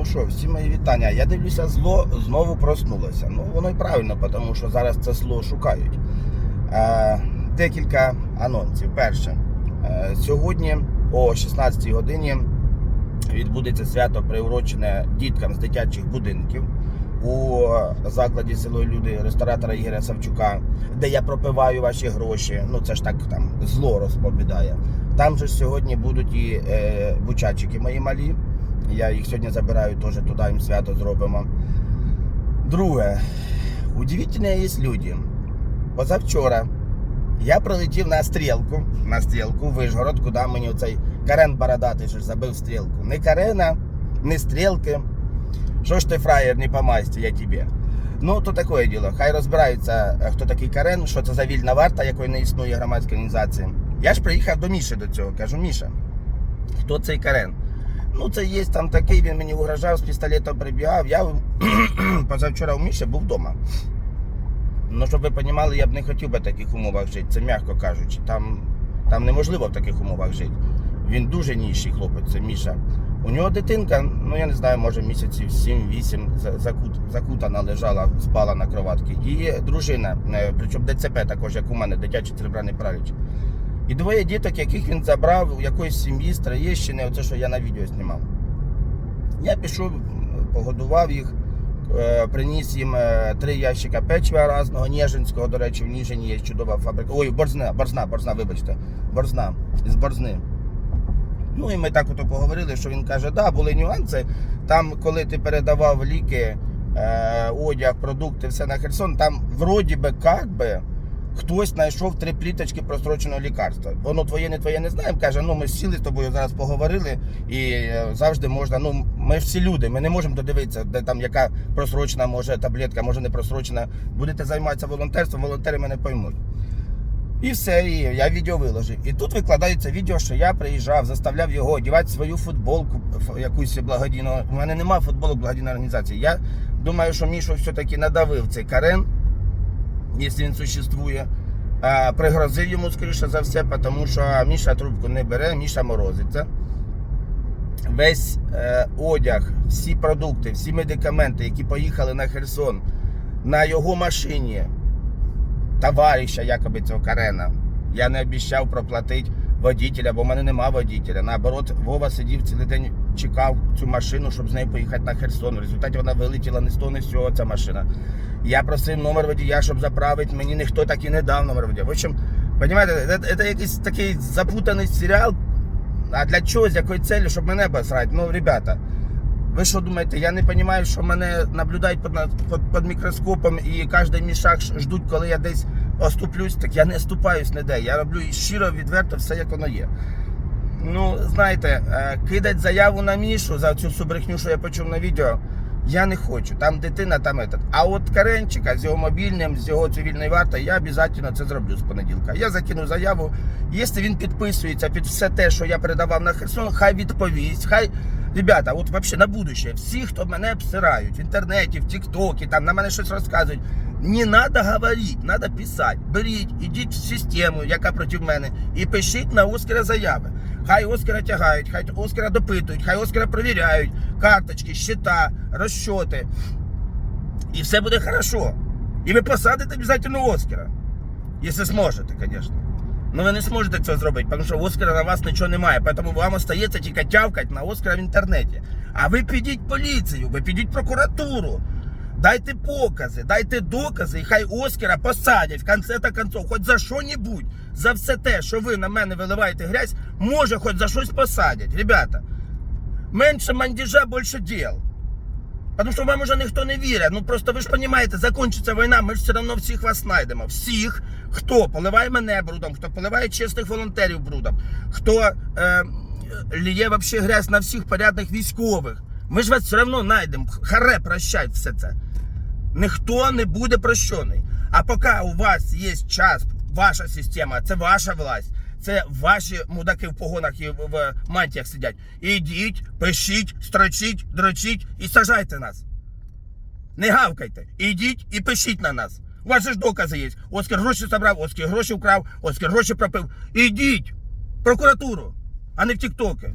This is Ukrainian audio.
Ну що, всі мої вітання. Я дивлюся, зло знову проснулося. Ну, воно й правильно, тому що зараз це зло шукають. Е, декілька анонсів. Перше, е, сьогодні о 16 годині відбудеться свято приурочене діткам з дитячих будинків у закладі село люди ресторатора Ігоря Савчука, де я пропиваю ваші гроші. Ну це ж так там зло розповідає. Там же сьогодні будуть і е, бучачики мої малі. Я їх сьогодні забираю теж туди, їм свято зробимо. Друге, удивительні є люди. Позавчора я прилетів на стрілку, на стрілку в Вишгород, куди мені оцей Карен Бородатий ж забив стрілку. Не Карена, не стрілки. Що ж ти фраєр, не по масті, я тобі. Ну, то таке діло. Хай розбираються, е, хто такий Карен, що це за вільна варта, якої не існує громадська організація. Я ж приїхав до Міші до цього. Кажу, Міша, хто цей Карен? Ну, це є там такий, він мені угрожав, з пістолетом прибігав. Я позавчора у Міші був вдома. Ну, щоб ви розуміли, я б не хотів би в таких умовах жити, це м'яко кажучи. Там, там неможливо в таких умовах жити. Він дуже ніший хлопець, це Міша. У нього дитинка, ну я не знаю, може місяців 7-8 закут, закутана лежала, спала на кроватці. І дружина, е, причому ДЦП також, як у мене, дитячий церебральний параліч. І двоє діток, яких він забрав у якоїсь сім'ї з Троєщини, оце, що я на відео знімав. Я пішов, погодував їх, е, приніс їм е, три ящика печива різного, Ніжинського, до речі, в Ніжині є чудова фабрика. Ой, Борзна, Борзна, Борзна, вибачте, Борзна, з Борзни. Ну і ми так ото поговорили, що він каже, да, були нюанси. Там, коли ти передавав ліки, е, одяг, продукти, все на Херсон, там вроді би як би хтось знайшов три пліточки простроченого лікарства. Воно твоє, не твоє не знаємо. Каже, ну ми сіли з тобою зараз поговорили, і е, завжди можна. Ну, ми всі люди, ми не можемо додивитися, де там яка просрочена може таблетка, може не просрочена. Будете займатися волонтерством, волонтери мене поймуть. І все, і я відео виложив. І тут викладається відео, що я приїжджав, заставляв його одягати свою футболку якусь благодійну. У мене немає футболок благодійної організації. Я думаю, що Мішу все-таки надавив цей карен, якщо він существує. А, пригрозив йому, скоріше за все, тому що Міша трубку не бере, Міша морозиться. Весь е, одяг, всі продукти, всі медикаменти, які поїхали на Херсон на його машині, товариша якоби цього Карена. Я не обіцяв проплатити водителя, бо в мене нема водителя. Наоборот, Вова сидів цілий день, чекав цю машину, щоб з нею поїхати на Херсон. В результаті вона вилетіла не з того, не з цього ця машина. Я просив номер водія, щоб заправити. Мені ніхто так і не дав номер водія. В общем, розумієте, це, якийсь такий запутаний серіал. А для чого, з якої цілі, щоб мене обосрати? Ну, ребята, ви що думаєте, я не розумію, що мене наблюдають під, під, під мікроскопом і кожен мій шаг ждуть, коли я десь оступлюсь, так я не ступаюсь ніде. Я роблю щиро, відверто все, як воно є. Ну, знаєте, е, кидати заяву на Мішу за цю всю брехню, що я почув на відео, я не хочу. Там дитина, там этот. А от Каренчика з його мобільним, з його цивільною вартою, я обов'язково це зроблю з понеділка. Я закину заяву. Якщо він підписується під все те, що я передавав на Херсон, хай відповість, хай. Ребята, от взагалі на будущее, всі, хто мене обсирають в інтернеті, в Тіктокі, там на мене щось розказують. Не треба говорити, треба писати. Беріть, ідіть в систему, яка проти мене, і пишіть на Оскара заяви. Хай Оскара тягають, хай Оскара допитують, хай Оскара перевіряють, карточки, щита, розчоти. І все буде хорошо. І ви посадите обов'язково Оскара. Якщо зможете, звісно. Ну ви не зможете цього зробити, тому що Оскара на вас нічого немає. Тому вам остається тільки тявкати на Оскара в інтернеті. А ви підіть поліцію, ви підіть прокуратуру. Дайте покази, дайте докази, і хай Оскара посадять в конце та концов, хоч за що-небудь, за все те, що ви на мене виливаєте грязь, може хоч за щось посадять. Ребята, менше мандіжа, більше діл. Тому що вам уже ніхто не вірить. Ну просто ви ж розумієте, закінчиться війна, ми ж все одно всіх вас знайдемо. Всіх, хто поливає мене брудом, хто поливає чесних волонтерів брудом, хто е, ліє вообще грязь на всіх порядних військових. Ми ж вас все одно знайдемо. Харе прощать все це. Ніхто не буде прощений. А поки у вас є час, ваша система, це ваша власть. Це ваші мудаки в погонах і в мантіях сидять. Ідіть, пишіть, строчіть, дрочіть і сажайте нас. Не гавкайте. Ідіть і пишіть на нас. У вас же ж докази є. Оскар гроші забрав, Оскар гроші вкрав, Оскар гроші пропив. Ідіть в прокуратуру, а не в Тіктоки.